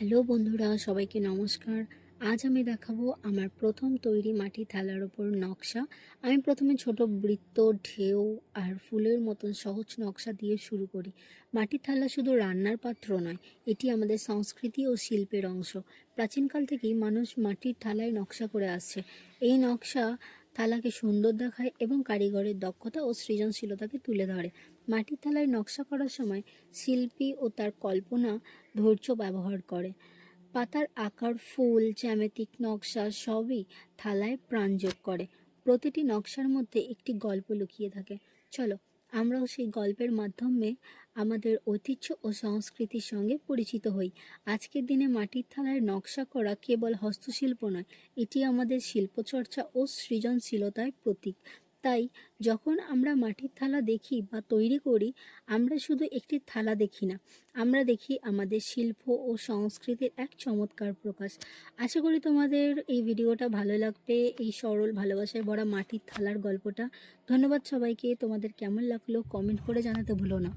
Hello বন্ধুরা, সবাইকে নমস্কার। আজ আমি দেখাবো আমার প্রথম তৈরি মাটি থালার ওপর নকশা। আমি প্রথমে ছোট বৃত্ত, ঢেউ আর ফুলের মতন সহজ নকশা দিয়ে শুরু করি। মাটির থালা শুধু রান্নার পাত্র নয়, এটি আমাদের সংস্কৃতি ও শিল্পের অংশ। প্রাচীনকাল থেকেই মানুষ মাটির থালায় নকশা করে আসছে। এই নকশা থালাকে সুন্দর দেখায় এবং কারিগরের দক্ষতা ও সৃজনশীলতাকে তুলে ধরে। মাটির থালায় নকশা করার সময় শিল্পী ও তার কল্পনা ধৈর্য ব্যবহার করে। পাতার আকার, ফুল, জ্যামিতিক নকশা সবই থালায় প্রাণ যোগ করে। প্রতিটি নকশার মধ্যে একটি গল্প লুকিয়ে থাকে। চলো আমরাও সেই গল্পের মাধ্যমে আমাদের ঐতিহ্য ও সংস্কৃতির সঙ্গে পরিচিত হই। আজকের দিনে মাটির থালায় নকশা করা কেবল হস্তশিল্প নয়, এটি আমাদের শিল্পচর্চা ও সৃজনশীলতার প্রতীক। তাই যখন আমরা মাটির থালা দেখি বা তৈরি করি, আমরা শুধু একটি থালা দেখি না। আমরা দেখি আমাদের শিল্প ও সংস্কৃতির এক চমৎকার প্রকাশ। আশা করি তোমাদের এই ভিডিওটা ভালো লাগবে, এই সরল ভালোবাসায় ভরা মাটির থালার গল্পটা। ধন্যবাদ সবাইকে। তোমাদের কেমন লাগল কমেন্ট করে জানাতে ভুলো না।